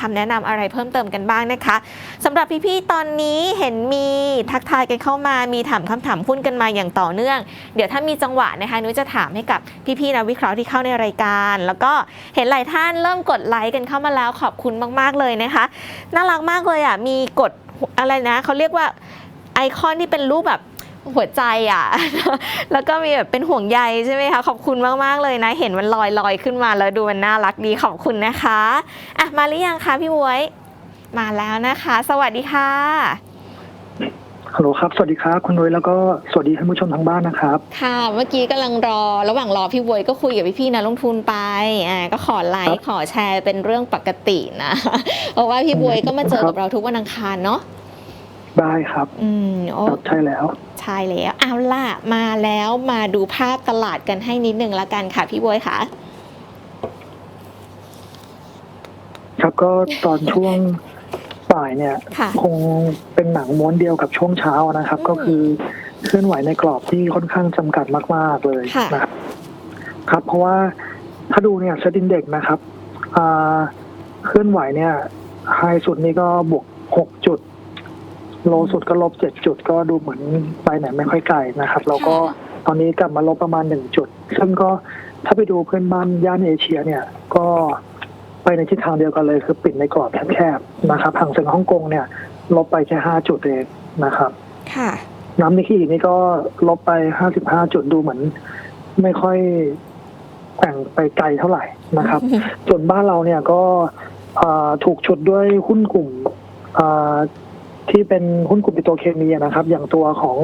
คำแนะนำอะไรเพิ่มเติมกันบ้างนะคะสำหรับพี่ๆตอนนี้เห็นมีทักทายกันเข้ามามีถามคำถามหุ้นกันมาอย่างต่อเนื่อง เดี๋ยวถ้ามีจังหวะนะคะนุ้ยจะถามให้กับพี่ๆนักวิเคราะห์ที่เข้าในรายการ แล้วก็เห็นหลายท่านเริ่มกดไลค์กันเข้ามาแล้วขอบคุณมากๆเลยนะคะ น่ารักมากเลยอะมีกดอะไรนะเขาเรียกว่าไอคอนที่เป็นรูปแบบ หัวใจอะ แล้วก็มีแบบเป็นห่วงใยใช่ไหมคะ ขอบคุณมาก ๆ เลยนะ เห็นมันลอยลอยๆขึ้นมาแล้วดูมันน่ารักดีขอบคุณนะคะอะมาหรือยังคะพี่บวย มาแล้วนะคะ สวัสดีค่ะฮัลโหลครับ สวัสดีครับ คุณนุ้ยแล้วก็สวัสดีท่านผู้ชมทางบ้านนะครับ ค่ะ เมื่อกี้กำลังรอ ระหว่างรอพี่บวยก็คุยกับพี่ๆนักลงทุนไป อ่า ก็ขอไลครัค์บขอแชร์เป็นเรื่องปกตินะ เพราะว่าพี่บวยก็มาเจอกับเราทุกวันอังคารเนาะ ได้ครับ อืมโอ้ครับใช่แล้ว ใช่แล้วเอาล่ะมาแล้วมาดูภาพตลาดกันให้นิดหนึ่งละกันค่ะพี่บวยค่ะ ครับก็ตอนช่วงบ่ายเนี่ย ค่ะ คงเป็นหนังม้วนเดียวกับช่วงเช้านะครับ อืมก็คือเคลื่อนไหวในกรอบที่ค่อนข้างจำกัดมาก ๆ เลยค่ะ นะครับครับ เพราะว่าถ้าดูเนี่ยเซตินเด็กนะครับอ่าเคลื่อนไหวเนี่ยไฮสุดนี่ก็บวกหกจุด โลสุดก็ลบเจ็ดจุดก็ดูเหมือนไปไหนไม่ค่อยไกลนะครับ แล้วก็ตอนนี้กลับมาลบประมาณหนึ่งจุด ซึ่งก็ถ้าไปดูเพื่อนบ้านย่านเอเชียเนี่ยก็ไปในทิศทางเดียวกันเลยคือปิดในกรอบแคบๆนะครับห่างเสียงฮ่องกงเนี่ย ลบไปแค่ห้าจุดเองนะครับ ค่ะน้ำนิกเกินี่ก็ลบไปห้าสิบห้าจุดดูเหมือน ไม่ค่อยแกว่งไปไกลเท่าไหร่นะครับ ส่วนบ้านเราเนี่ยก็อ่าถูกฉุดด้วยหุ้นกลุ่มอ่า ที่เป็นหุ้นกลุ่มปิโตรเคมีอะนะครับ อย่างตัวของ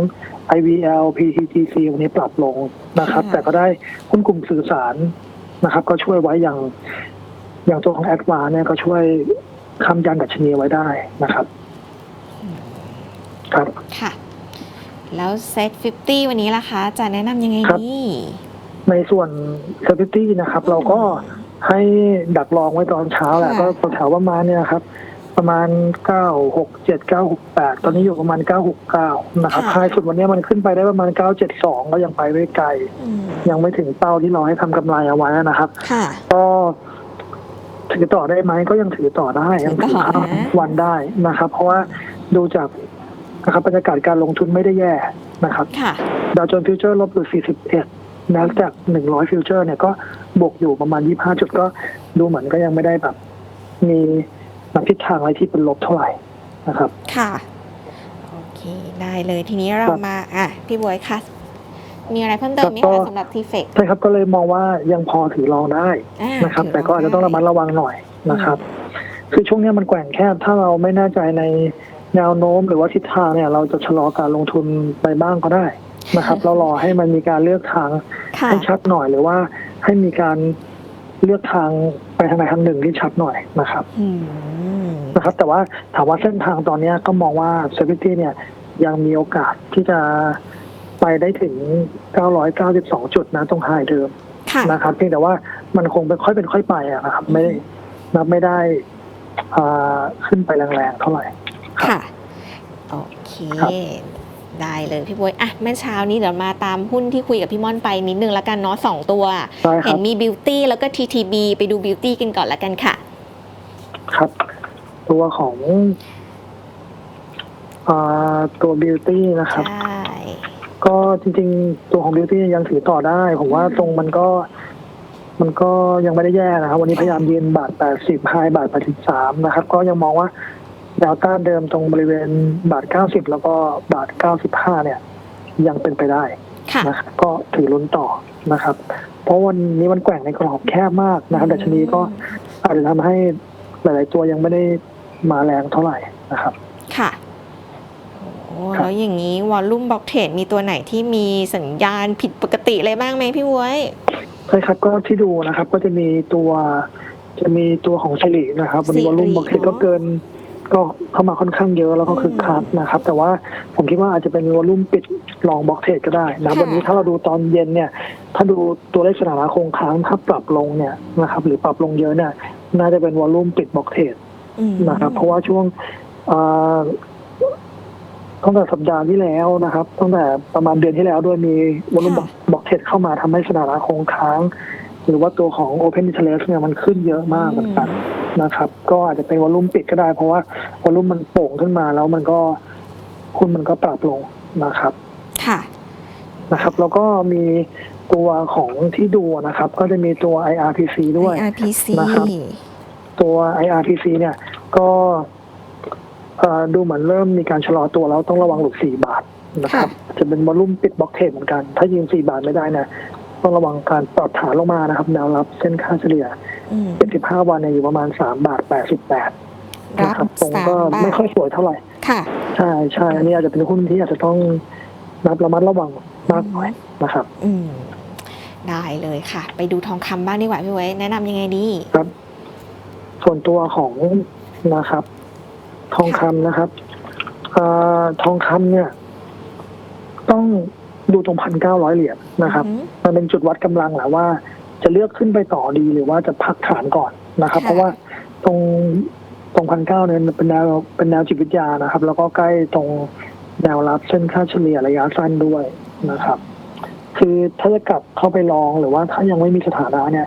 IVL PTGC วันนี้ปรับลงนะครับค่ะแต่ก็ได้หุ้นกลุ่มสื่อสารนะครับ ก็ช่วยไว้อย่างอย่างตัวของแอดวานเนี่ยก็ช่วยคำยันดัชนีไว้ได้นะครับ ครับค่ะ แล้วเซต50วันนี้ล่ะคะ จะแนะนำยังไงครับดี ในส่วนเซอร์ i ตี้นะครับ เราก็ให้ดักรองไว้ตอนเช้าแหละค่ะก็แถวๆประมาณเนี่ยครับ ประมาณเก้าหกเจ็ดเก้าหกแปดตอนนี้อยู่ประมาณเก้าหกเก้านะครับท้ายสุดวันนี้มันขึ้นไปได้ประมาณเก้าเจ็ดสองก็ยังไปไม่ไกล อืมยังไม่ถึงเป้าที่เราให้ทำกำไรเอาไว้นะครับ ค่ะ ก็ถือต่อได้ไหมก็ยังถือต่อได้ยังถือข้ามถือต่อนะ วันได้นะครับ เพราะว่าดูจากนะครับบรรยากาศการลงทุนไม่ได้แย่นะครับค่ะ ดาวโจนส์ฟิวเจอร์ลบอยู่41นะจาก 100 ฟิวเจอร์เนี่ยก็บวกอยู่ประมาณ 25 จุดก็ดูเหมือนก็ยังไม่ได้แบบ มี ทิศทางอะไรที่เป็นลบเท่าไหร่นะครับ ค่ะ โอเค ได้เลยทีนี้เราครับมา อะ พี่บวยค่ะ มีอะไรเพิ่มเติมไหมครับก็คะสำหรับทีเฟกใช่ครับก็เลยมองว่ายังพอถือรองได้นะครับ แต่ก็อาจจะต้องระมัดระวังหน่อยนะครับ คือช่วงเนี้ยมันแกว่งแคบถ้าเราไม่แน่ใจในแนวโน้มหรือว่าทิศทางเนี่ย เราจะชะลอการลงทุนไปบ้างก็ได้นะครับ เรารอให้มันมีการเลือกทางค่ะให้ชัดหน่อยหรือว่าให้มีการ เลือกทางไปทางไหนทางหนึ่งที่ชัดหน่อยนะครับอืมนะครับ แต่ว่าถามว่าเส้นทางตอนเนี้ยก็มองว่าเซฟิตี้เนี่ย ยังมีโอกาสที่จะไปได้ถึง 992 จุดนะตรงไฮเดิมค่ะนะครับเพียงแต่ว่ามันคงเป็นค่อยเป็นค่อยไปอะนะครับ ไม่ได้นับไม่ได้อ่าขึ้นไปแรงๆเท่าไหร่ค่ะ โอเคครับ ได้เลยพี่บวยอะเมื่อเช้านี้เดี๋ยวมาตามหุ้นที่คุยกับพี่ม่อนไปนิดนึงละกันเนาะสองตัวใช่คเห็รันบมีบิวตี้แล้วก็ TTB ไปดูบิวตี้กันก่อนละกันค่ะ ครับ ตัวของอ่าตัวบิวตี้นะครับใช่ก็จริงๆ ตัวของบิวตี้ยังถือต่อได้ ผมว่าตรงมันก็ มันก็ยังไม่ได้แย่นะครับ วันนี้พยายามยืนบาท80ไฮบาท83นะครับ ก็ยังมองว่า แนวต้านเดิมตรงบริเวณบาท 90 แล้วก็บาท 95 เนี่ย ยังเป็นไปได้ค่ะนะครับก็ถือลุ้นต่อนะครับ เพราะวันนี้มันแกว่งในกรอบแคบมากนะครับดัชนีก็อาจจะทำให้หลาย ๆ ตัวยังไม่ได้มาแรงเท่าไหร่นะครับ ค่ะโอ้ครับแล้วอย่างนี้วอลลุ่มบล็อกเทรดมีตัวไหนที่มีสัญญาณผิดปกติอะไรบ้างไหมพี่บวยใช่ครับก็ที่ดูนะครับ ก็จะมีตัวจะมีตัวของสิรินะครับ วันนี้สิริวอลลุ่มบอกเทเนอะก็เกิน ก็เข้ามาค่อนข้างเยอะแล้วก็คือคักนะครับ แต่ว่าผมคิดว่าอาจจะเป็นวอลลุ่มปิดลองบล็อกเทรดก็ได้นะครับวันนี้ถ้าเราดูตอนเย็นเนี่ย ถ้าดูตัวเลขสถานะคงค้างถ้าปรับลงเนี่ยนะครับ หรือปรับลงเยอะเนี่ยน่าจะเป็นวอลลุ่มปิดบล็อกเทรดอืม นะครับ เพราะว่าช่วงอ่าตั้งแต่สัปดาห์ที่แล้วนะครับตั้งแต่ประมาณเดือนที่แล้วด้วยมีวอลุ่มบอกเทรดเข้ามาทำให้สถานะคงค้าง หรือว่าตัวของ Open Interest เนี่ยมันขึ้นเยอะมากเหมือนกัน นะครับ ก็อาจจะเป็นวอลลุ่มปิดก็ได้ เพราะว่าวอลลุ่มมันโป่งขึ้นมาแล้วมันก็หุ้นมันก็ปรับลงนะครับ ค่ะ นะครับ แล้วก็มีตัวของที่ดูนะครับ ก็จะมีตัว IRPC ด้วย IRPC นะครับตัว IRPC เนี่ยก็เอ่อดูเหมือนเริ่มมีการชะลอตัวแล้วต้องระวังหลุด 4 บาทนะครับ จะเป็นวอลลุ่มปิดบล็อกเทรดเหมือนกัน ถ้ายืน 4 บาทไม่ได้นะ ต้องระวังการปรับฐานลงมานะครับ แนวรับเส้นค่าเฉลี่ย อืม 75 วันเนี่ยอยู่ประมาณ 3 บาท 88รันะบครับตรงสามก็บาไม่ทค่อยสวยเท่าไหร่ ค่ะ ใช่ใช่อันนี้อาจจะเป็นหุ้นที่อาจจะต้องนับระมัดระวังมากหน่อยนะครับ อืม ได้เลยค่ะ ไปดูทองคำบ้างดีกว่าพี่ไว้ยแนะนำยังไงดี ครับ ส่วนตัวของนะครับ ทองคำนะครับเอ่อทองคำเนี่ย ต้อง ดูตรงพันเก้าร้อยเหรียญนะครับอือหือมันเป็นจุดวัดกำลังแหละว่า จะเลือกขึ้นไปต่อดีหรือว่าจะพักฐานก่อนนะครับค่ะเพราะว่าตรงตรงพันเก้าเนี่ยมันเป็นแนวเป็นแนวจิตวิทยานะครับ แล้วก็ใกล้ตรงแนวรับเส้นค่าเฉลี่ยระยะสั้นด้วยนะครับ คือถ้าจะกลับเข้าไปลองหรือว่าถ้ายังไม่มีสถานะเนี่ย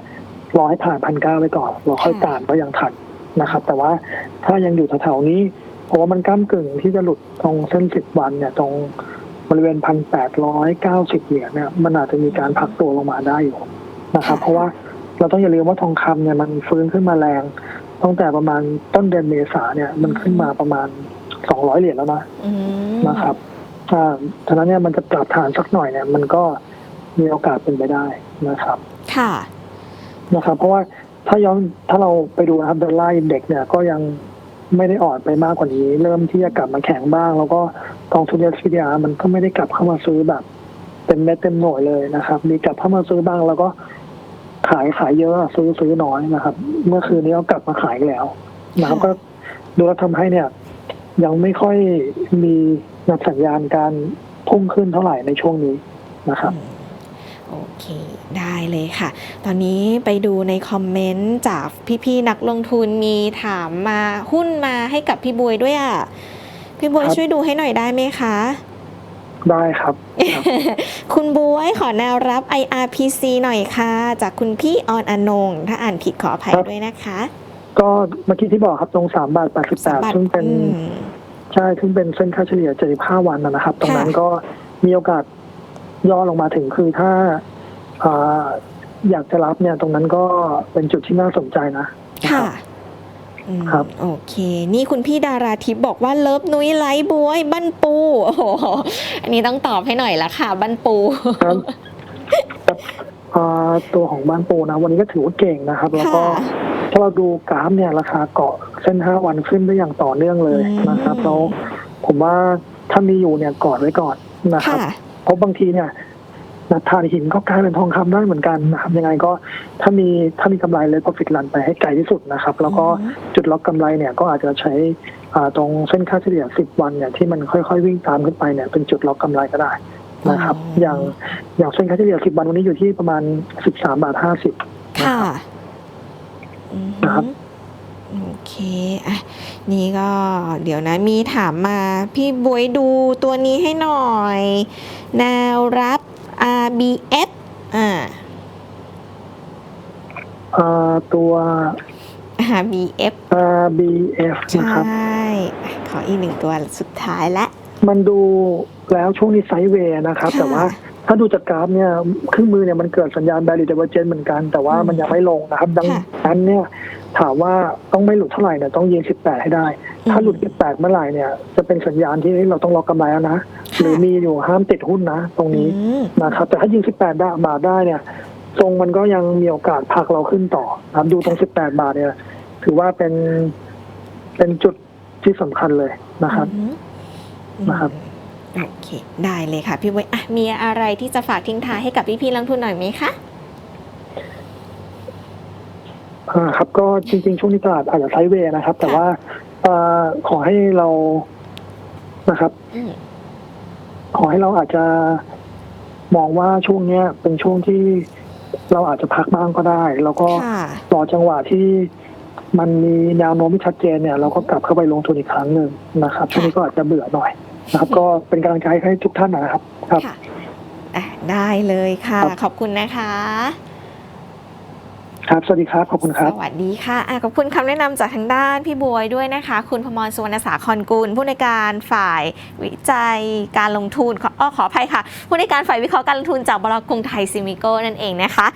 รอให้ผ่านพันเก้าไปก่อนเราค่อยตามก็ยังทันนะครับ แต่ว่าถ้ายังอยู่แถวๆนี้เพราะว่ามันก้ามกึ่งที่จะหลุดตรงเส้นสิบวันเนี่ยตรง บริเวณพันแปดร้อยเก้าสิบเหรียญเนี่ยมันอาจจะมีการพักตัวลงมาได้อยู่นะครับเพราะว่าเราต้องอย่าลืมว่าทองคำเนี่ยมันฟื้นขึ้นมาแรงตั้งแต่ประมาณต้นเดือนเมษาเนี่ยมันขึ้นมาประมาณสองร้อยเหรียญแล้วนะอืมนะครับอ่าฉะนั้นเนี่ยมันจะปรับฐานสักหน่อยเนี่ย มันก็มีโอกาสเป็นไปได้นะครับ ค่ะนะครับ เพราะว่าถ้าย้อนถ้าเราไปดูนะครับดอลลาร์อินเด็กซ์เนี่ยก็ยังไม่ได้อ่อนไปมากกว่านี้ เริ่มที่จะกลับมาแข็งบ้าง แล้วก็ กองทุน s p d r มันก็ไม่ได้กลับเข้ามาซื้อแบบเต็มเม็ดเต็มหน่วยเลยนะครับ มีกลับเข้ามาซื้อบ้างแล้วก็ขายขายเยอะซื้อซื้อน้อยนะครับ เมื่อคืนนี้ก็กลับมาขายแล้วนะครับก็ดูแล้วทำให้เนี่ย ยังไม่ค่อยมีนับสัญญาณการพุ่งขึ้นเท่าไหร่ในช่วงนี้นะครับโอเค ได้เลยค่ะ ตอนนี้ไปดูในคอมเมนต์จากพี่ๆนักลงทุนมีถามมาหุ้นมาให้กับพี่บวยด้วยอะ พี่บวยครับช่วยดูให้หน่อยได้ไหมคะ ได้ครับครับ คุณบวยขอแนวรับ IRPC หน่อยค่ะ จากคุณพี่ออนอนง ถ้าอ่านผิดขออภัยครับด้วยนะคะ ก็เมื่อกี้ที่บอกครับตรงสามบาทแปดสิบแปดสามบาทซึ่งเป็นอืมใช่ซึ่งเป็นเส้นค่าเฉลี่ย75วันนะนะครับ ตรงนั้นค่ะก็มีโอกาสย่อลงมาถึงคือถ้าอ่าอยากจะรับเนี่ยตรงนั้นก็เป็นจุดที่น่าสนใจนะนะค่ะรับ อืมครับ โอเค นี่คุณพี่ดาราทิพย์บอกว่าเลิฟนุ้ยไลฟ์บวยบั้นปูโอ้โหอันนี้ต้องตอบให้หน่อยละค่ะบั้นปูครับครับอ่าตัวของบ้านปูนะ วันนี้ก็ถือว่าเก่งนะครับ แล้วก็ค่ะถ้าเราดูกราฟเนี่ยราคาเกาะเส้น 5 วันขึ้นได้อย่างต่อเนื่องเลยอืมนะครับแล้วผมว่าถ้ามีอยู่เนี่ยกอดไว้ก่อนนะครับ ค่ะ เพราะบางทีเนี่ย นัดทานหินก็กลายเป็นทองคำได้เหมือนกันนะครับยังไงก็ถ้ามีถ้ามีกำไรเลยก็ฟิตลันไปให้ไกลที่สุดนะครับ แล้วก็อืมจุดล็อกกำไรเนี่ยก็อาจจะใช้อ่าตรงเส้นค่าเฉลี่ย 10 วันเนี่ยที่มันค่อยๆ วิ่งตามขึ้นไปเนี่ยเป็นจุดล็อกกำไรก็ได้นะครับอ๋อออย่างอย่างเส้นค่าเฉลี่ย 10 วันวันนี้อยู่ที่ประมาณ 13บาท50ค่ะอืมนะครับโอเคอะนี่ก็เดี๋ยวนะมีถามมา พี่บวยดูตัวนี้ให้หน่อย แนวรับ RBF อ่าอ่าตัว RBF RBF ใชนะครับ่ ขออีกหนึ่งตัวสุดท้ายละ มันดูแล้วช่วงนี้ไซด์เวย์นะครับ ค่ะ แต่ว่าถ้าดูจากกราฟเนี่ยเครื่องมือเนี่ยมันเกิดสัญญาณ value divergence เหมือนกันแต่ว่าอืมมันยังไม่ลงนะครับ ดังค่ะนั้นเนี่ย ถามว่าต้องไม่หลุดเท่าไหร่เนี่ยต้องยืน18ให้ได้ ถ้าหลุด18เมื่อไหร่เนี่ย จะเป็นสัญญาณที่เราต้องรอกำไรแล้วนะหรือมีอยู่ห้ามติดหุ้นนะ ตรงนี้อืมนะครับ แต่ถ้ายิง18ได้บาทได้เนี่ย ทรงมันก็ยังมีโอกาสพักเราขึ้นต่อนะครับดูตรง18บาทเนี่ย ถือว่าเป็นเป็นจุดที่สำคัญเลยนะครับอืมนะครับโอเค ได้เลยค่ะพี่บวยอะมีอะไรที่จะฝากทิ้งท้ายให้กับพี่ๆนักลงทุนหน่อยไหมคะ อ่าครับก็จริง ๆ ช่วงนี้ตลาดอาจจะไซด์เวย์นะครับ แต่ว่าเอ่อขอให้เรานะครับอืมขอให้เราอาจจะมองว่าช่วงเนี้ย เป็นช่วงที่เราอาจจะพักบ้างก็ได้ แล้วก็ค่ะรอจังหวะที่มันมีแนวโน้มที่ชัดเจนเนี่ย เราก็กลับเข้าไปลงทุนอีกครั้งหนึ่งนะครับ ช่วงนี้ก็อาจจะเบื่อหน่อยนะครับ ก็เป็นกำลังใจให้ทุกท่านนะครับ ครับค่ะอะได้เลยค่ะครับขอบคุณนะคะ ครับ สวัสดีครับ ขอบคุณครับ สวัสดีค่ะอะขอบคุณคำแนะนำจากทางด้านพี่บวยด้วยนะคะ คุณพมรสุวรรณสาครกุล ผู้ในการฝ่ายวิจัยการลงทุนขออ้อขออภัยค่ะ ผู้ในการฝ่ายวิเคราะห์การลงทุนจากบลกรุงไทยซิมิโก้นั่นเองนะคะ